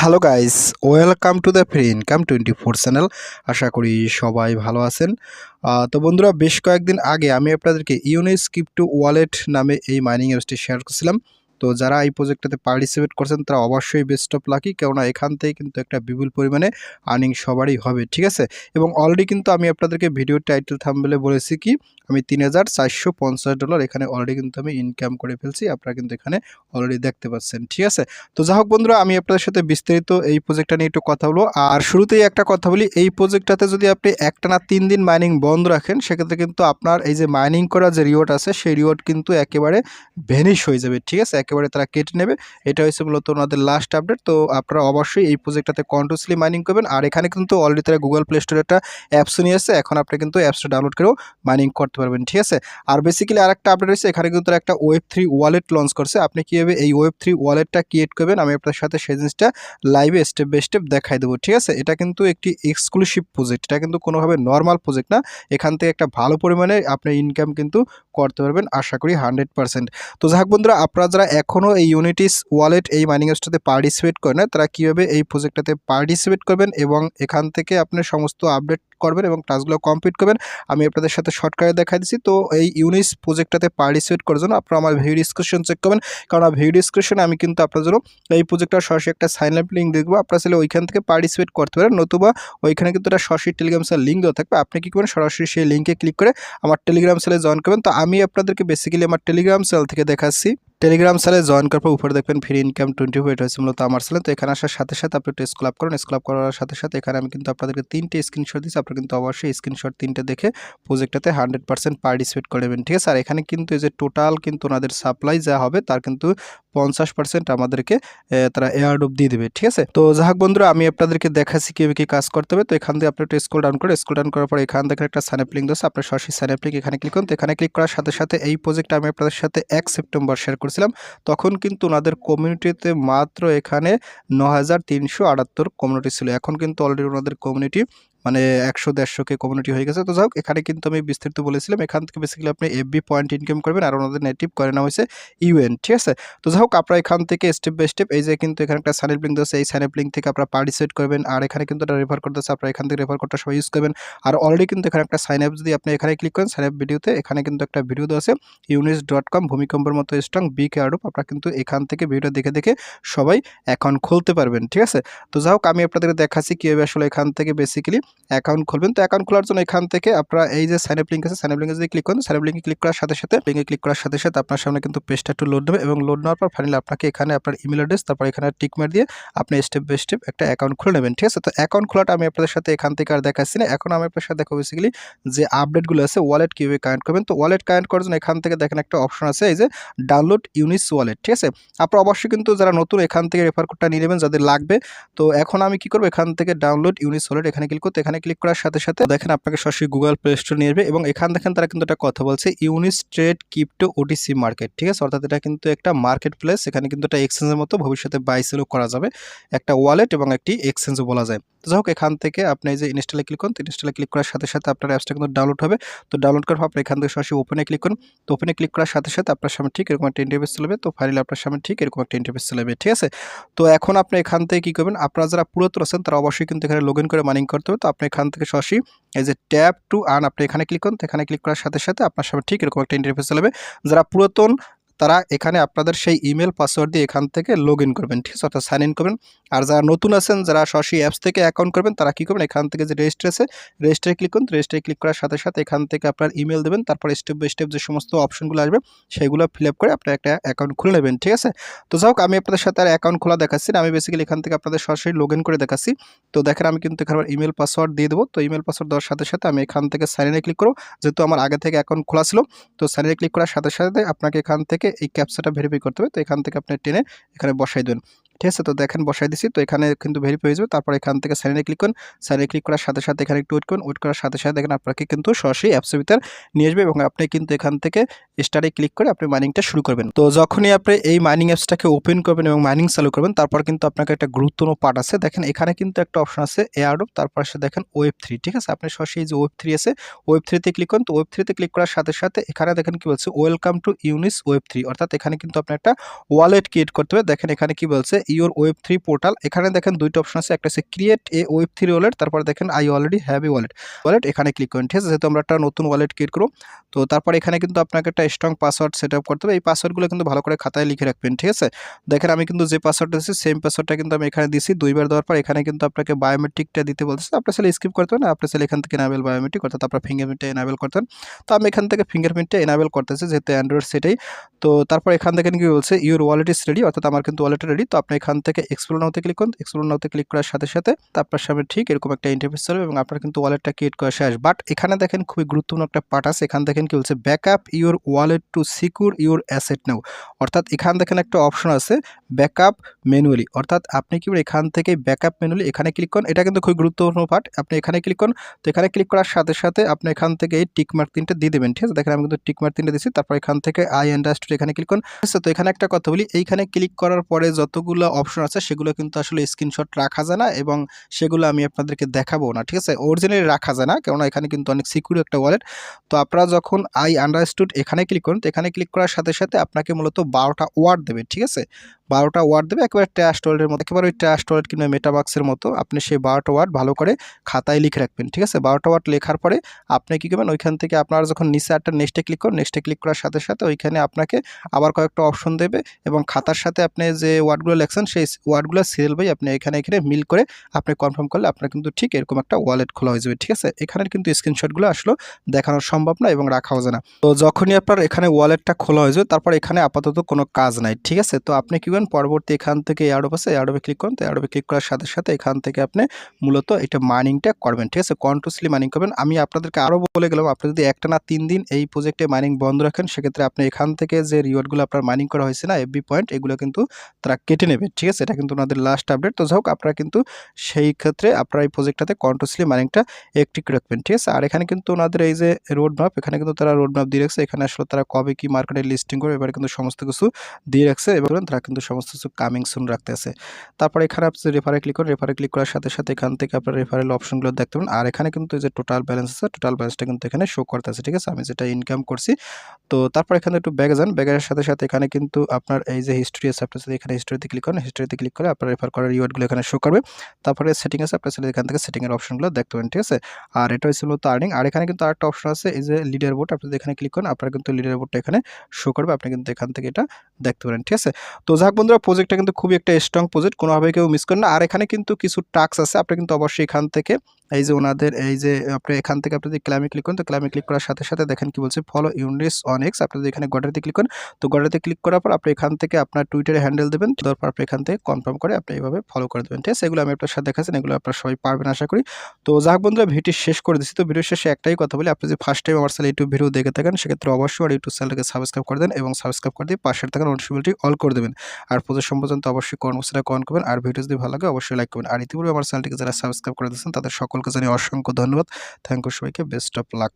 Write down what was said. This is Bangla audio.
Hello guys welcome to the free income twenty four channel আশা করি সবাই ভালো আছেন। তো বন্ধুরা, বেশ কয়েকদিন আগে আমি আপনাদেরকে ইউনিস ক্রিপ্টো ওয়ালেট নামে এই মাইনিং অ্যাপসটি শেয়ার করছিলাম। তো যারা এই প্রজেক্টটাতে পার্টিসিপেট করছেন, তারা অবশ্যই বেস্ট অফ লাকি কেননা এখান থেকে কিন্তু একটা বিপুল পরিমাণে আর্নিং সবারই হবে, ঠিক আছে? এবং অলরেডি কিন্তু আমি আপনাদেরকে ভিডিও টাইটেল থাম্বেলে বলেছি কি, আমি তিন হাজার চারশো পঞ্চাশ ডলার এখানে অলরেডি কিন্তু আমি ইনকাম করে ফেলছি, আপনারা কিন্তু এখানে অলরেডি দেখতে পাচ্ছেন, ঠিক আছে? তো যাই হোক বন্ধুরা, আমি আপনাদের সাথে বিস্তারিত এই প্রজেক্টটা নিয়ে একটু কথা বলব, আর শুরুতেই একটা কথা বলি, এই প্রজেক্টটাতে যদি আপনি একটানা তিন দিন মাইনিং বন্ধ রাখেন, সেক্ষেত্রে কিন্তু আপনার এই যে মাইনিং করা যে রিওয়ার্ড আছে, সেই রিওয়ার্ড কিন্তু একেবারে ভ্যানিশ হয়ে যাবে, ঠিক আছে? একেবারে তারা কেটে নেবে। এটা হচ্ছে মূলত ওনাদের লাস্ট আপডেট তো আপনারা অবশ্যই এই প্রজেক্টটাতে কন্টিনিউসলি মাইনিং করবেন। আর এখানে কিন্তু অলরেডি তারা গুগল প্লে স্টোরে একটা অ্যাপস নিয়ে এসেছে। এখন আপনি কিন্তু অ্যাপসটা ডাউনলোড করেও মাইনিং করতে পারবেন, ঠিক আছে? আর বেসিক্যালি আর একটা আপডেট রয়েছে। এখানে কিন্তু তারা একটা ওয়েব থ্রি ওয়ালেট লঞ্চ করছে। আপনি কীভাবে এই ওয়েব থ্রি ওয়ালেটটা ক্রিয়েট করবেন? আমি আপনার সাথে সেই জিনিসটা লাইভে স্টেপ বাই স্টেপ দেখাই দেবো, ঠিক আছে? এটা কিন্তু একটি এক্সক্লুসিভ প্রজেক্ট এটা কিন্তু কোনোভাবে নর্মাল প্রজেক্ট না। এখান থেকে একটা ভালো পরিমাণে আপনি ইনকাম কিন্তু করতে পারবেন আশা করি হান্ড্রেড পার্সেন্ট। তো যাক বন্ধুরা আপনারা যারা এখনও এই ইউনিটিস ওয়ালেট এই মাইনিং অ্যাপসটাতে পার্টিসিপেট করে না, তারা কীভাবে এই প্রজেক্টটাতে পার্টিসিপেট করবেন এবং এখান থেকে আপনার সমস্ত আপডেট করবেন এবং ক্লাসগুলো কমপ্লিট করবেন। আমি আপনাদের সাথে শর্টকাটে দেখা দিচ্ছি। তো এই ইউনিস প্রজেক্টটাতে পার্টিসিপেট করার জন্য আপনারা আমার ভিডিও ডিসক্রিপশন চেক করবেন। কারণ ভিডিও ডিসক্রিপশনে আমি কিন্তু আপনার জন্য এই প্রজেক্টটার সরাসরি একটা সাইন আপ লিঙ্ক দেখব আপনারা চাইলে ওইখান থেকে পার্টিসিপেট করতে পারেন। নতুবা ওইখানে কিন্তু একটা সরাসরি টেলিগ্রাম সেল লিঙ্ক দেওয়া থাকবে। আপনি কী করবেন? সরাসরি সেই লিঙ্কে ক্লিক করে আমার টেলিগ্রাম সেলে জয়েন করবেন। তো আমি আপনাদেরকে বেসিক্যালি আমার টেলিগ্রাম সেল থেকে দেখাচ্ছি। টেলিগ্রাম সেলে জয়েন করার পর উপরে দেখবেন ফ্রি ইনকাম টোয়েন্টি ফোর এটা হচ্ছে মূলত আমার সেলে তো এখানে আসার সাথে সাথে আপনি একটু স্কুল আপ করেন। স্কুল আপ করার সাথে সাথে এখানে আমি কিন্তু আপনাদেরকে তিনটে স্ক্রিনশট দিচ্ছি আপনারা কিন্তু অবশ্যই স্ক্রিনশট তিনটে দেখে প্রজেক্টটাতে হান্ড্রেড পার্সেন্ট পার্টিসিপেট করবেন ঠিক আছে? আর এখানে কিন্তু এই যে টোটাল কিন্তু ওনাদের সাপ্লাই যা হবে তার কিন্তু পঞ্চাশ পার্সেন্ট আমাদেরকে তারা এয়ারডোপ দিয়ে দেবে, ঠিক আছে? তো যাক বন্ধুরা, আমি আপনাদেরকে দেখাচ্ছি কীভাবে কী কাজ করতে হবে। তো এখান থেকে আপনি একটু স্কুল ডাউন করে স্কুল ডাউন করার পর এখান থেকে একটা সাইন আপ লিঙ্ক আপনার সরাসরি সাইন লিঙ্ক এখানে ক্লিক করুন। তো এখানে ক্লিক করার সাথে সাথে এই প্রজেক্টটা আমি আপনাদের সাথে এক সেপ্টেম্বর শেয়ার করেছিলাম, তখন কিন্তু ওনাদের কমিউনিটিতে মাত্র এখানে ন হাজার তিনশো আটাত্তর কমিউনিটি ছিল। এখন কিন্তু অলরেডি ওনাদের কমিউনিটি মানে একশো, দেড়শো কে কমিউনিটি হয়ে গেছে। তো যাই হোক, এখানে কিন্তু আমি বিস্তারিত বলেছিলাম, এখান থেকে বেসিক্যালি আপনি এফবি পয়েন্ট ইনকাম করবেন, আর ওনাদের নেটিভ করে নেওয়া হয়েছে ইউএন ঠিক আছে? তো যাই হোক, আপনারা এখান থেকে স্টেপ বাই স্টেপ এই যে কিন্তু এখানে একটা সাইন লিঙ্ক দিচ্ছে এই সাইন লিঙ্ক থেকে আপনারা পার্টিসিপেট করবেন, আর এখানে কিন্তু এটা রেফার করতেছে আপনারা এখান থেকে রেফার করতে সবাই ইউজ করবেন। আর অলরেডি কিন্তু এখানে একটা সাইন আপ যদি আপনি এখানে ক্লিক করেন সাইন আপ ভিডিওতে এখানে কিন্তু একটা ভিডিও দেওয়া আছে ইউনিস ডট কম ভূমিকম্পের মতো স্ট্রং বি কেয়ারডপ আপনারা কিন্তু এখান থেকে ভিডিও দেখে দেখে সবাই অ্যাকাউন্ট খুলতে পারবেন, ঠিক আছে? তো যাই হোক, আমি আপনাদের দেখাচ্ছি কীভাবে আসলে এখান থেকে বেসিক্যালি অ্যাকাউন্ট খুলবেন। তো অ্যাকাউন্ট খোলার জন্য এখান থেকে আপনারা এই যে সাইন আপ লিঙ্ক আছে সাইন আপ লিঙ্কে যদি ক্লিক করেন সাইন আপ লিঙ্কে ক্লিক করার সাথে সাথে লিঙ্কে ক্লিক করার সাথে সাথে আপনার সামনে কিন্তু পেজটা একটু লোড নেবে এবং লোড নেওয়ার পর ফাইনালি আপনাকে এখানে আপনার ইমেল অ্যাড্রেস তারপর এখানে টিক মার দিয়ে আপনি স্টেপ বাই স্টেপ একটা অ্যাকাউন্ট খুলে নেবেন, ঠিক আছে? তো অ্যাকাউন্ট খোলাটা আমি আপনাদের সাথে এখান থেকে আর দেখাচ্ছি না। এখন আমি আপনার সাথে দেখো বেসিক্যালি যে আপডেটগুলো আছে ওয়ালেট কীভাবে কানেক্ট করবেন। তো ওয়ালেট কানেক্ট করার জন্য এখান থেকে দেখেন একটা অপশন আছে, এই যে ডাউনলোড ইউনিস ওয়ালেট ঠিক আছে? আপনারা অবশ্যই কিন্তু যারা নতুন এখান থেকে রেফার কোডটা নিয়ে নেবেন, যাদের লাগবে, তো এখন আমি কি করব? এখান থেকে ডাউনলোড ইউনিস ওয়ালেট এখানে ক্লিক করতে এখানে ক্লিক করার সাথে সাথে দেখেন আপনাকে সরাসরি গুগল প্লে স্টোর নিয়ে যাবে এবং এখান দেখেন তারা কিন্তু একটা কথা বলছে ইউনিস ট্রেড ক্রিপ্টো ওটিসি মার্কেট ঠিক আছে? অর্থাৎ এটা কিন্তু একটা মার্কেট প্লেস এখানে কিন্তু একটা এক্সচেঞ্জের মতো ভবিষ্যতে বাই সেলও করা যাবে। একটা ওয়ালেট এবং একটি এক্সচেঞ্জও বলা যায়। তো যাই হোক, এখান থেকে আপনি যে ইনস্টলে ক্লিক করুন ইনস্টলে ক্লিক করার সাথে সাথে আপনার অ্যাপসটা কিন্তু ডাউনলোড হবে। তো ডাউনলোড করার আপনি এখান থেকে সরাসরি ওপেনে ক্লিক করুন। তো ওপেনে ক্লিক করার সাথে সাথে আপনার সামনে ঠিক এরকম একটা ইন্টারফেস চলবে তো ফাইনালি আপনার সামনে ঠিক এরকম একটা ইন্টারফেস চলবে ঠিক আছে? তো এখন আপনি এখান থেকে কী করবেন? আপনারা যারা পুরাতন আছেন, তারা অবশ্যই কিন্তু এখানে লগ ইন করে মাইনিং করতে হবে। তো আপনি এখান থেকে সরাসরি এই যে ট্যাপ টু আন আপনি এখানে ক্লিক করুন। এখানে ক্লিক করার সাথে সাথে আপনার সামনে ঠিক এরকম একটা ইন্টারফেস চলবে যারা পুরাতন তারা এখানে আপনাদের সেই ইমেল পাসওয়ার্ড দিয়ে এখান থেকে লগ ইন করবেন, ঠিক আছে? অর্থাৎ সাইন ইন করবেন। আর যারা নতুন আছেন, যারা সরাসরি অ্যাপস থেকে অ্যাকাউন্ট করবেন, তারা কী করবেন? এখান থেকে যে রেজিস্টার আছে রেজিস্টারে ক্লিক করুন। রেজিস্টারে ক্লিক করার সাথে সাথে এখান থেকে আপনার ইমেল দেবেন। তারপর স্টেপ বাই স্টেপ যে সমস্ত অপশনগুলো আসবে, সেগুলো ফিল আপ করে আপনার একটা অ্যাকাউন্ট খুলে নেবেন, ঠিক আছে? তো যাই হোক, আমি আপনাদের সাথে আর অ্যাকাউন্ট খোলা দেখাচ্ছি না। আমি বেসিক্যালি এখান থেকে আপনাদের সরাসরি লগ ইন করে দেখাচ্ছি। তো দেখেন, আমি কিন্তু এখানে ইমেল পাসওয়ার্ড দিয়ে দেবো। তো ইমেল পাসওয়ার্ড দেওয়ার সাথে সাথে আমি এখান থেকে সাইন ইনে ক্লিক করব। যেহেতু আমার আগে থেকে অ্যাকাউন্ট খোলা ছিল, তো সাইন ইনে ক্লিক করার সাথে সাথে আপনাকে এখান থেকে এই ক্যাপসাটা ভেরিফাই করতে হবে। তো এখান থেকে আপনি টেনে এখানে বসাই দেবেন ঠিক আছে? তো দেখেন, বসাই দিছি। তো এখানে কিন্তু ভেরিফাই হয়ে যাবে। তারপর এখান থেকে সাইনে ক্লিক করুন। সাইনে ক্লিক করার সাথে সাথে এখানে একটু ওয়েট করুন। ওয়েট করার সাথে সাথে দেখেন আপনাকে কিন্তু সরাসরি অ্যাপসের ভিতর নিয়ে আসবে এবং আপনি কিন্তু এখান থেকে স্টারে ক্লিক করে আপনি মাইনিংটা শুরু করবেন। তো যখনই আপনি এই মাইনিং অ্যাপসটাকে ওপেন করবেন এবং মাইনিং চালু করবেন, তারপর কিন্তু আপনাকে একটা গুরুত্বপূর্ণ পার্ট আছে। দেখেন, এখানে কিন্তু একটা অপশন আছে এয়ারডপ তারপর সে দেখেন ওয়েব থ্রি ঠিক আছে? আপনি সরাসরি যে ওয়েব থ্রি আছে ওয়েব থ্রিতে ক্লিক করুন। তো ওয়েব থ্রিতে ক্লিক করার সাথে সাথে এখানে দেখেন কি বলছে ওয়েলকাম টু ইউনিস ওয়েব থ্রি অর্থাৎ এখানে কিন্তু আপনি একটা ওয়ালেট ক্রিয়েট করতে হবে। দেখেন, এখানে কি বলছে ইওর ওয়েব থ্রি পোর্টাল এখানে দেখেন দুইটা অপশন আছে, একটা হচ্ছে create a web three wallet তারপর দেখেন I already have a wallet wallet এখানে ক্লিক করেন, ঠিক আছে? যেহেতু আমরা একটা নতুন ওয়ালেট ক্রিয়েট করব, তো তারপর এখানে কিন্তু আপনাকে একটা স্ট্রং পাসওয়ার্ড সেট আপ করতে হবে। এই পাসওয়ার্ডগুলো কিন্তু ভালো করে খাতায় লিখে রাখবেন, ঠিক আছে? দেখেন আমি কিন্তু যে পাসওয়ার্ডটা দিচ্ছি সেম পাসওয়ার্ডটা কিন্তু আমি এখানে দিছি দুইবার দেওয়ার পর এখানে কিন্তু আপনাকে বায়োমেট্রিকটা দিতে বলতেছে আপনার চাইলে স্কিপ করতে হবে না আপনার চাইলে এখান থেকে এনাবেল বায়োমেট্রিক অর্থাৎ আপনার ফিঙ্গারপ্রিন্টটা এনাবেল করতেন তো আমি এখান থেকে ফিঙ্গারপ্রিন্টটা এনাবেল করতেছি, যেহেতু অ্যান্ড্রয়েড সেটাই। তো তারপর এখান থেকে কি বলছে ইউর ওয়ালেট ইস রেডি অর্থাৎ আমার কিন্তু ওয়ালেট রেডি তো আপনি এখান থেকে এক্সপ্লোর নাওতে ক্লিক করুন। এক্সপ্লোর নাওতে ক্লিক করার সাথে সাথে আপনার সামনে ঠিক এরকম একটা ইন্টারফেস চলবে এবং আপনার কিন্তু ওয়ালেটটা ক্রিয়েট করা শেষ বাট এখানে দেখেন খুবই গুরুত্বপূর্ণ একটা পার্ট আছে। এখান দেখেন কি বলছে backup your wallet to secure your asset now অর্থাৎ এখান দেখেন একটা অপশন আছে ব্যাকআপ ম্যানুয়ালি অর্থাৎ আপনি কি এখান থেকে ব্যাকআপ ম্যানুয়ালি এখানে ক্লিক করুন। এটা কিন্তু খুবই গুরুত্বপূর্ণ পার্ট আপনি এখানে ক্লিক করুন। তো এখানে ক্লিক করার সাথে সাথে আপনি এখান থেকে এই টিক মার্ক তিনটে দিয়ে দেবেন, ঠিক আছে? দেখেন আমি কিন্তু টিক মার্ক তিনটে দিচ্ছি তারপর এখান থেকে আই আন্ডারস্টুড এখানে ক্লিক করুন। তো এখানে একটা কথা বলি, এইখানে ক্লিক করার পরে যতগুলো অপশন আছে, সেগুলো কিন্তু আসলে স্ক্রিনশট রাখা যায় না এবং সেগুলো আমি আপনাদেরকে দেখাবো না, ঠিক আছে? অরিজিনালি রাখা যায় না, কেননা এখানে কিন্তু অনেক সিকিউর একটা ওয়ালেট তো আপনারা যখন আই আন্ডারস্টুড এখানে ক্লিক করুন, তো এখানে ক্লিক করার সাথে সাথে আপনাকে মূলত বারোটা ওয়ার্ড দেবে, ঠিক আছে? বারোটা ওয়ার্ড দেবে, একেবারে ট্যাস্ট ওয়ার্ডের মতো, একেবারে ওই ট্যাস্ট ওয়ার্ড কিংবা মেটাবাক্সের মতো আপনি সেই বারোটা ওয়ার্ড ভালো করে খাতায় লিখে রাখবেন, ঠিক আছে? বারোটা ওয়ার্ড লেখার পরে আপনি কী করবেন? ওইখান থেকে আপনার যখন নিচে একটা নেক্সটে ক্লিক করুন নেক্সটে ক্লিক করার সাথে সাথে ওইখানে আপনাকে আবার কয়েকটা অপশন দেবে এবং খাতার সাথে আপনি যে ওয়ার্ডগুলো লেখছেন, সেই ওয়ার্ডগুলো সিরিয়াল বাই আপনি এখানে এখানে মিল করে আপনি কনফার্ম করলে আপনার কিন্তু ঠিক এরকম একটা ওয়ালেট খোলা হয়ে যাবে, ঠিক আছে? এখানের কিন্তু স্ক্রিনশটগুলো আসলে দেখানো সম্ভব না এবং রাখাও যায় না। তো যখনই আপনার এখানে ওয়ালেটটা খোলা হয়ে যাবে, তারপর এখানে আপাতত কোনো কাজ নাই, ঠিক আছে? তো আপনি কি করেন পরবর্তী এখান থেকে এয়ারডোপ আছে এয়ারডোপে ক্লিক করুন। তো এয়ারডোপে ক্লিক করার সাথে সাথে এখান থেকে আপনি মূলত এটা মাইনিংটা করবেন। ঠিক আছে? কন্ট্রোসলি মাইনিং করবেন। আমি আপনাদেরকে আরও বলে গেলাম, আপনি যদি একটা না তিন দিন এই প্রজেক্টে মাইনিং বন্ধ রাখেন, সেক্ষেত্রে আপনি এখান থেকে যে রিওয়ার্ডগুলো আপনার মাইনিং করা হয়েছে না এফবি পয়েন্ট এগুলো কিন্তু তারা কেটে নেবে। ঠিক আছে? এটা কিন্তু ওনাদের লাস্ট আপডেট তো যাই আপনারা কিন্তু সেই ক্ষেত্রে আপনারা এই প্রজেক্টটাতে কন্ট্রোসলি মাইনিংটা একটিক রাখবেন। ঠিক আছে? আর এখানে কিন্তু ওনাদের এই যে রোড ম্যাপ এখানে কিন্তু তারা রোড ম্যাপ দিয়ে রাখছে। এখানে আসলে তারা কবে কি মার্কেটে লিস্টিং করবে এবার কিন্তু সমস্ত কিছু দিয়ে রাখছে। এবং তারা কিন্তু সমস্ত কিছু কামিং সুন রাখতে আছে। তারপরে এখানে আপনি রেফারে ক্লিক করুন রেফারে ক্লিক করার সাথে সাথে এখান থেকে আপনার রেফারেল অপশনগুলো দেখতে পাবেন আর এখানে কিন্তু যে টোটাল ব্যালেন্স আছে টোটাল ব্যালেন্সটা কিন্তু এখানে শো করতে আছে, ঠিক আছে? আমি যেটা ইনকাম করছি, তো তারপর এখানে একটু ব্যাগে যান। ব্যাগের সাথে সাথে এখানে কিন্তু আপনার এই যে হিস্ট্রি আছে আপনি যদি এখানে হিস্ট্রিতে ক্লিক করেন হিস্ট্রিতে ক্লিক করে আপনার রেফার করার রিওয়ার্ডগুলো এখানে শো করবে। তারপরে সেটিং আছে, আপনার সেটা এখান থেকে সেটিংয়ের অপশনগুলো দেখতে পাবেন ঠিক আছে? আর এটা হচ্ছে মূলত আর্নিং আর এখানে কিন্তু আরেকটা অপশন আছে, এই যে লিডার বোর্ড আপনি এখানে ক্লিক করেন, আপনার কিন্তু লিডার বোর্ডটা এখানে শো করবে, আপনি কিন্তু এখান থেকে এটা দেখতে পারেন, ঠিক আছে? তো যাক বন্ধুরা প্রজেক্টটা কিন্তু খুবই একটা স্ট্রং প্রজেক্ট কোনোভাবে কেউ মিস করেন না। আর এখানে কিন্তু কিছু টাস্ক আছে, আপনি কিন্তু অবশ্যই এখান থেকে এই যে ওনাদের, এই যে আপনি এখান থেকে আপনি যদি ক্লামে ক্লিক করেন, তো ক্লামে ক্লিক করার সাথে সাথে দেখেন কি বলছে ফলো ইউনিস অন এক্স আপনি যদি এখানে গডারিতে ক্লিক করেন, তো গডারিতে ক্লিক করার পর আপনি এখান থেকে আপনার টুইটারে হ্যান্ডেল দেবেন তারপর আপনি এখান থেকে কনফার্ম করে আপনি এইভাবে ফলো করে দেবেন, ঠিক আছে? এগুলো আমি আপনার সাথে দেখাচ্ছেন এগুলো আপনার সবাই পারবেন আশা করি। তো যাক বন্ধুরা ভিডিও শেষ করে দিচ্ছি। তো ভিডিও শেষে একটাই কথা বলি, আপনি যদি ফার্স্ট টাইম আমার চ্যানেল ইউটিউব ভিডিও দেখে থাকেন, সেক্ষেত্রে অবশ্যই আর ইউটিউব চ্যানেলকে সাবস্ক্রাইব করে দেন এবং সাবস্ক্রাইব করে দিয়ে পাশের থাকা নোটিফিকেশনটি অল করে দেবেন। আর প্রচুর সম্পর্যন্ত অবশ্যই কর্মসূচিটা কমেন্ট করবেন, আর ভিডিও যদি ভালো লাগে, অবশ্যই লাইক করবেন। আর ইতিপূর্বে আমার চ্যানেলটিকে যারা সাবস্ক্রাইব করে দিচ্ছেন তাদের সকলকে জানিয়ে অসংখ্য ধন্যবাদ। থ্যাংক ইউ সবাইকে। Best of luck